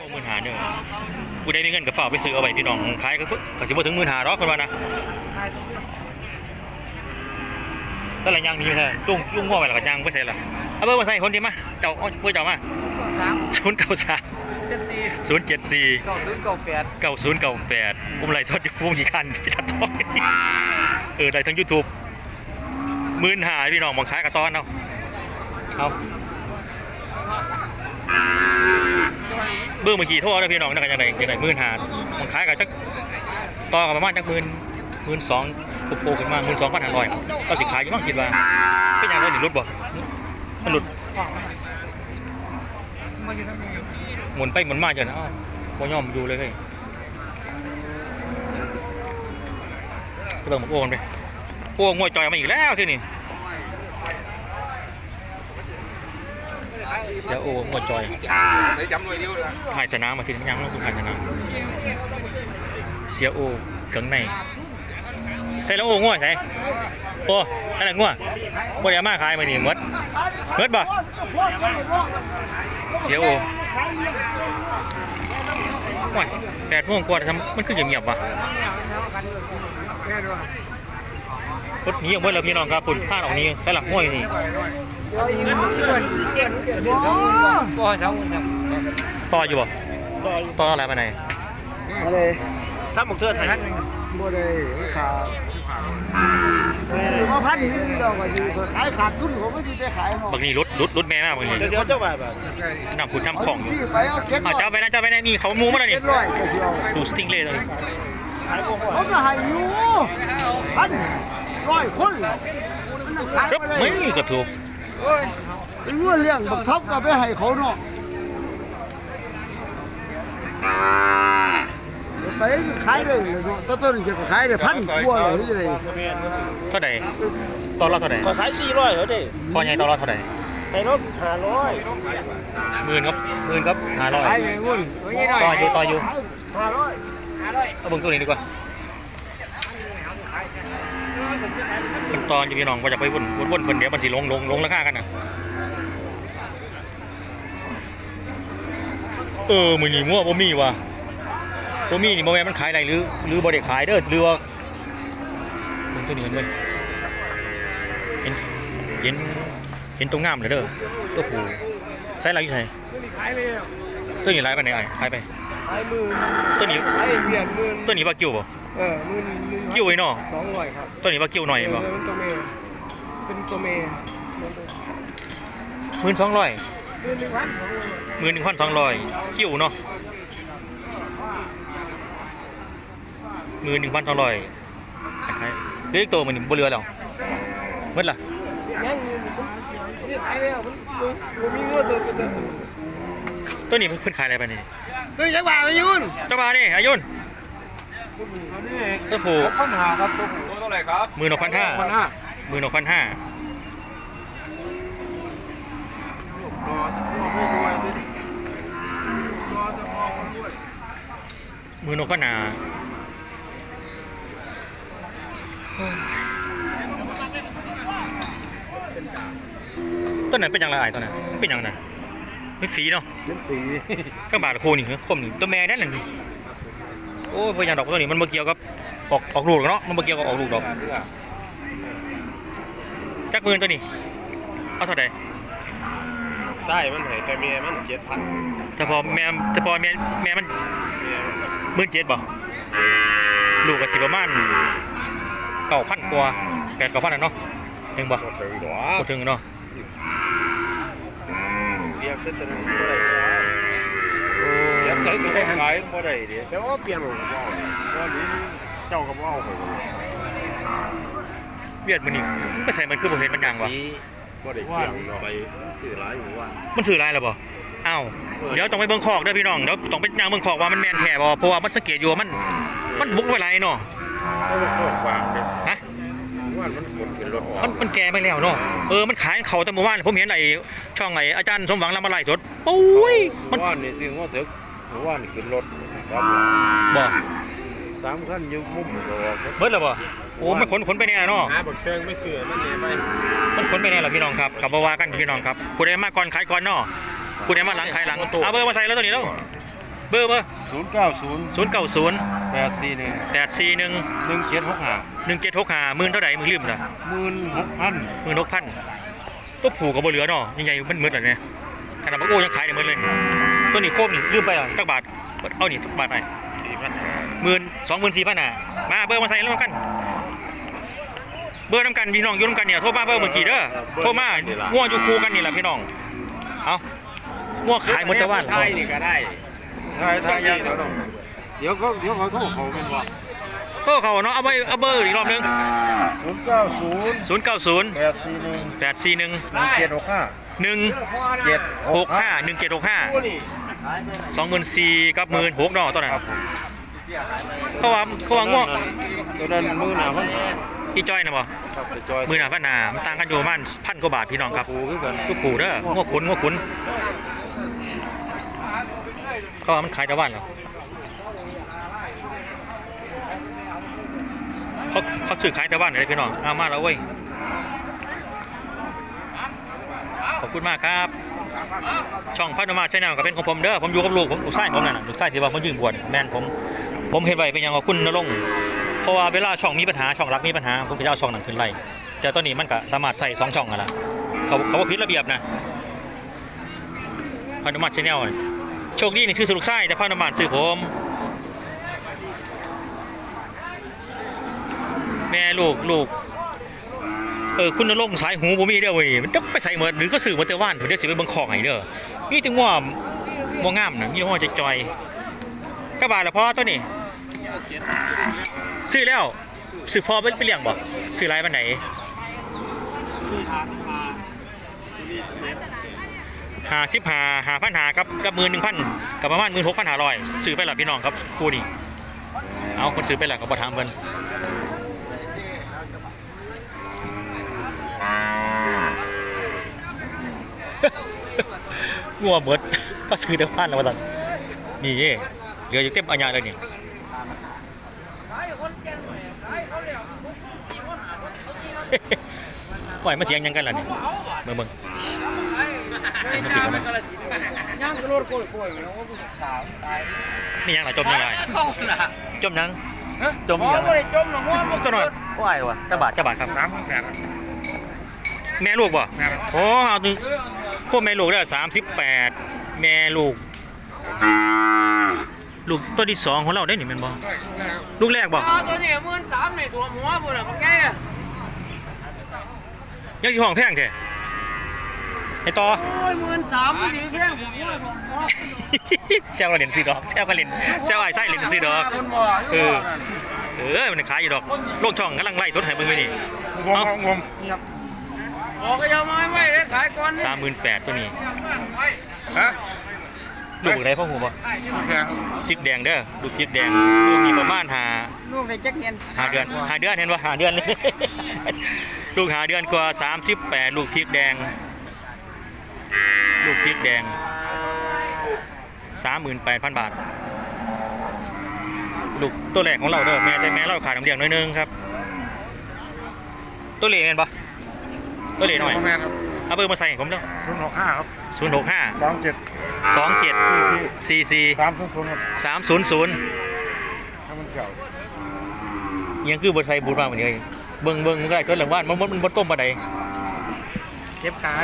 พวกหมื่นหาเนี่ยกูได้มีเงินกับฝากไปซื้อเอาไว้พี่น้องขายก็เพิ่งก็สิบ่ถึงหมื่นหาหรอกคนว่านะสลายยางนี้แท้ลุงลุงว่าไว้แล้วก็ยางไปใส่ละเอาเบอร์มาใส่คนดีมาเจ้าเอาเบอร์เจ้ามาสามศูนย์เก้าสามเจ็ดสี่ศูนย์เจ็ดสี่เก้าศูนย์เก้าแปดเก้าศูนย์เก้าแปดผมไล่ทอดอยู่ผมขี่คันพี่ทัดทอยเออได้ทั้งยูทูบหมื่นหาพี่น้องมองขายกับตอนเอาเอา เบื้องเมื่อกี้โทษนะพี่น้องนักกันยังไงยังไงมื่นหามองขายกับจักต่อกับประมาณจักหมื่นหมื่นสองโผล่ขึ้นมาหมื่นสองพันห้าร้อยก็สิขายอยู่มั้งคิดว่าเป็นยังไงหนึ่งรุดบ่มันหลุดมาอยู่ทั้งนี้หมุนไปหมุนมาจนอ้าวบ่ยอมอยู่เลยเฮ้ยเบิ่งมโอ้กันไปโอ้งวยจอยมาอีกแล้วที่นี่ เสียโอ้งวยจอยใส่จำหน่วยเดียวเลยถ่ายสนามมาที่นี่ยังแล้วคุณถ่ายสนามเสียโอเครื่องในใส่แล้วโอ้งวยใส่โอ้นั่นแหละงวยบ่ได้เอามาขายมานี่หมดหมดบ่เสียโอว้ยแปดโมงกว่าทำมันคือเงียบๆวะ รถหนี้ออกเมื่อแล้วพี่น้องครับคุณพลาดออกนี้ใส่หลักห้วยนี่เงินเงินเจ็ดเจ็ดสองหมื่นกว่าบ่สองหมื่นสามต่ออยู่บ่ต่ออะไรไปไหนอะไรถ้าหมกเทือดพันหนึ่งบ่ได้ขาดมาพันนี่เราก็อยู่ขายขาดทุนเขาไม่ได้ไปขายเนาะบางนี้รถรถรถแม่มากบางนี้เดี๋ยวเจ้าแบบแบบนำคุณทำของอยู่ที่ไปเอาเก็บอะเจ้าไปนะเจ้าไปนะนี่เขามูมาแล้วนี่เก็บร้อยก็สิเอาดูสติงเล่ตัวนี้เขาก็ให้อยู่พัน ร้อยคนรึบไม่เกับถูกโอ้ยเงื่อเลี้ยงบักทับก็ไปให้เขาเนาะไปขายเลยเนาะต้นจะขายได้พันกว่าเลยที่ไหนเท่าไหร่ต่อเราเท่าไหร่ขอขายสี่ร้อยเหรอเด้พอใหญ่ต่อเราเท่าไหร่ให้รถห้าร้อยหมื่นครับหมื่นครับห้าร้อยขายไปวุ่นโอ้ยนี่หน่อยต่ออยู่ต่ออยู่ห้าร้อยห้าร้อยเอาเบิ่งตัวนี้ดีกว่า มันตอนอยู่พี่น้องว่าจะไปวนวนวนเพิ่นเดี๋ยวมันสิลงลงลงราคากันนะเออมือนี่มั่วบ่มีว่ะบ่มีนี่บ่แม่นมันขายได้หรือหรือบ่ได้ขายเด้อหรือว่ามันตัวนี้มันเว้ยเห็นเห็นเห็นตัวงามเลยเด้อตัวผู้ใส่ลายอยู่ไสขายเลยตัวนี้ลายปานใดอ้ายขายไปขายหมื่นตัวนี้ขายเหรียญหมื่นตัวนี้ว่ากิ้วบ่ เออหมื่นหนึ่งกิ้วไอ้น้อสองร้อยครับตัวนี้ว่ากิ้วหน่อยบ่เเป็นตัวเมย์เป็นตัวเมย์หมื่นสองร้อยหมื่นหนึ่งพันสองร้อยหมื่นหนึ่งพันสองร้อยกิ้วเนาะหมื่นหนึ่งพันสองร้อยขายเหลืออีกตัวมันนี่บ่เหลือแล้วหมดล่ะยังอยู่นี่ขายแล้วมันมันมีเงินตัวตัวตัวนี้เพิ่นขายอะไรไปนี่ตัวจักบาทอายุนเจ้ามานี่อายุน นี่ตัวผู้ปัญหาครับตัวผู้เท่าไหร่ครับหมื่นหกพันห้าปัญหาหมื่นหกพันห้ารอจะรอไม่รวยดิรอจะรอคนรวยหมื่นหกพันห้าต้นไหนเป็นอย่างไรอ้ายต้นไหนเป็นอย่างไรไม่ฝีเนาะเป็นปีก็บาทละคูนี่คมนี่ตัวแม่นั่นน่ะนี่ โอ้ยพยางดอกตัวนี้มันมาเกี่ยวกับออกออกลูกหรอกเนาะมันมาเกี่ยวกับออกลูกดอกจักหมื่นตัวนี้เอาเท่าไหร่ไส้มันเหยแต่เมียมันเจ็ดพันแต่พอแม่แต่พอแม่แม่มันหมื่นเจ็ดบ่ลูกก็สิประมาณเก้าพันกว่าแปดเก้าพันน่ะเนาะถึงบ่ถึงหรอบ่ถึงเนาะเรียกจะจะ บ่ได้เรียกใจตัวขายบ่ได้ดิแต่ว่าเปลี่ยนหมดแล้วว่านี้เจ้าก็บ่เอาไปเวียดมื้อนี้มันไปใส่มันคือบ่เห็นมันยังวะสีบ่ได้เปลี่ยนเนาะไปซื้อหลายอยู่ว่ามันซื้อหลายแล้วบ่อ้าวเดี๋ยวต้องไปเบิ่งคอกเด้อพี่น้องเดี๋ยวต้องไปย่างเบิ่งคอกว่ามันแม่นแท้บ่เพราะว่ามันสังเกตอยู่ว่ามัน มันบุกไว้หลายเนาะเอาไปโคกวางเด้ฮะว่ามันขนขึ้นรถออกมันมันแก่ไปแล้วเนาะ เออ มันขายเขาแต่เมื่อวานผมเห็นไอ้ช่องไอ้อาจารย์สมหวังลำมาไล่สดปุ้ย มันว่านี่ซื้อว่าถึ กว่านี่ขึ้นรถครับบ่สามคันอยู่มุมก็ออกเบิดแล้วบ่โอ้มันขนขนไปแน่เนาะหาบักเติงไม่เสือมันเนี่ยไปมันขนไปแน่เหรอพี่น้องครับกลับมาว่ากันพี่น้องครับผู้ใดมาก่อนขายก่อนเนาะผู้ใดมาหลังขายหลังเอาเบอร์มาใส่แล้วตัวนี้แล้วเบอร์เบอร์ศูนย์เก้าศูนย์ศูนย์เก้าศูนย์แปดสี่หนึ่งแปดสี่หนึ่งหนึ่งเจ็ดหกห้าหนึ่งเจ็ดหกห้าหมื่นเท่าไหร่มึงลืมนะหมื่นหกพันหมื่นหกพันตัวผูกกับบ่เหลือเนาะยังไงมันมืดเลยเนี่ย ขนาดบักโอ้ยังขายได้หมืดเลย ตัวนี้โคมนี่ลืมไปอะจักบาท เอานี่จักบาทไปสี่พันห้าหมื่นสองหมื่นสี่พันอะมาเบอร์มาใส่แล้วกัน เบอร์น้ำกันพี่น้องอยู่น้ำกันเนี่ยโทรมาเบอร์เมื่อกี้เด้อโทรมาง่วงอยู่คู่กันนี่แหละพี่น้อง เอาง่วงขายหมดแต่ว่านไทยนี่ก็ได้ไทยไทยยังเดี๋ยวต้องเดี๋ยวเขาเดี๋ยวเขาโทรเขาเป็นว่าโทรเขาเนาะเอาไปเอาเบอร์อีกรอบหนึงศูนย์เก้าศูนย์ศูนย์เก้าศูนย์แปดสี่หนึ่งแปดสี่หนึ่งหนึ่งเจ็ดหกห้า หนึ่งเจ็ดหกห้าหนึ่งเจ็ดหกห้าสองหมื่นสี่กับหมื่นหกเนาะตอนนั้นครับผมเขาว่าเขาว่าง่วงตัวนั้นมือหนาพันหาอีจ้อยนะบ่ครับไปจอยมือหนาพันหนามันต่างกันอยู่ประมาณพันกว่าบาทพี่น้องครับปูคือกันทุกปู่เด้อง่วงขุนง่วงขุนเขาว่ามันขายแต่ว่านเหรอเขาเขาซื้อขายแต่ว่านเลยพี่น้องเอามาแล้วเว้ยข อบคุณมากครับ ช่องพัฒนาชแนลก็เป็นของผมเด้อผมอยู่กับลูกผมลูกชายผมนั่นน่ะลูกชายที่ว่าผมยืมบวชแม่นผม ผมเห็นไว้เป็นอย่างว่าคุณนรงเพราะว่าเวลาช่องมีปัญหาช่องรักมีปัญหาผมก็จะเอาช่องนั้นขึ้นไล่แต่ตอนนี้มันก็สามารถใส่สองช่องกันละเขาเขาว่าผิดระเบียบนะพันธมัตชแนลโชคดีนี่ชื่อสุลูกชายแต่พันธมัตชื่อผมแม่ลูกลูก ออคุณนรงสายหูบ่มีเด้อเว้ยมันต้องไปใส่เหมือนหรือก็สื่อมาแต่ว่านเดี๋ยวสิไปเบิ่งของให้เด้อมีถึงว่าบ่งามนะมีแต่ว่าจะจอยกระบาดละพอตัวนี้ซื้อแล้วซื้อพอไปไปเลี้ยงบ่ซื้อไรวันไหนหาสิบหาหาพันหากับกับมือหนึ่งพันกับประมาณมือหกพันหาร้อยซื้อไปหลับพี่น้องครับคู่นี้เอาคนซื้อไปหลับก็บ่ถามเพิ่น งัวเบิดก็ซื้อแต่บ้านแล้วว่าซั่นนี่เด้เหลืออยู่เต็มอัญญาเลยนี่ปล่อยมาเถียงยังกันล่ะนี่เบิ่งเบิ่งย่างกระโดดโกยโกยแล้วก็สาวตายนี่ยังล่ะจมยังไงจมยังจมยังบ่ได้จมหรอกว่ามันตัวหนอยว่ายวะจ้าบาทเจ้าบาทครับแม่ลูกบ่โอ้เอา ถึงโคแม่ลูกเด้อ38แม่ลูก ลูกตัวที่สองของเราได้นี่แม่นบ่ลูกแรกบ่อ๋อตัวนี้หมื่นสามในตัวหัวพุ่นน่ะมันแก่ยังสิห้องแพงแท้ไอ้ต่อ โอ้ยหมื่นสามมันสิแพงผมว่าผมว่าแซวก็เล่นซื้อดอกแซวก็เล่นแซวไอ้ไส้เล่นซื้อดอกเพิ่นบ่อยู่ว่านั่นเออมันขายอยู่ดอกโลกช่องกำลังไล่สดให้เบิ่งอยู่นี่ งมครับงม ออกก็ยังไม่ไว้เลยขายก่อนนี่สามหมื่นแปดตัวนี้ฮะลูกอะไรพ่อหูบ่แพงพริกแดงเด้อลูกพริกแดงลูกมีประมาณหาลูกได้จักเงินหาเดือนหาเดือนเห็นว่าหาเดือนเลยลูกหาเดือนกว่าสามสิบแปดลูกพริกแดง ลูกพริกแดงสามหมื่นแปดพันบาท ลูกตัวแรกของเราเด้อแม่แต่แม่เราขาดน้ำเลี้ยงหน้อยนึงครับ ตัวเล็กเห็นปะ ตัวเล็กหน่อย แม่ครับเอาเบอร์มาใส่ให้ผมเด้อศูนย์หกห้าครับศูนย์หกห้าสองเจ็ดสองเจ็ดสี่สี่สามศูนย์ศูนย์ครับสามศูนย์ศูนย์ถ้ามันเก่ายังคือบนไทยบูดมาเหมือนเดิมเบิ่งเบิ่งมันก็ได้จนหลังบ้านมันมันมันบ่ต้มปานใดเจ็บขา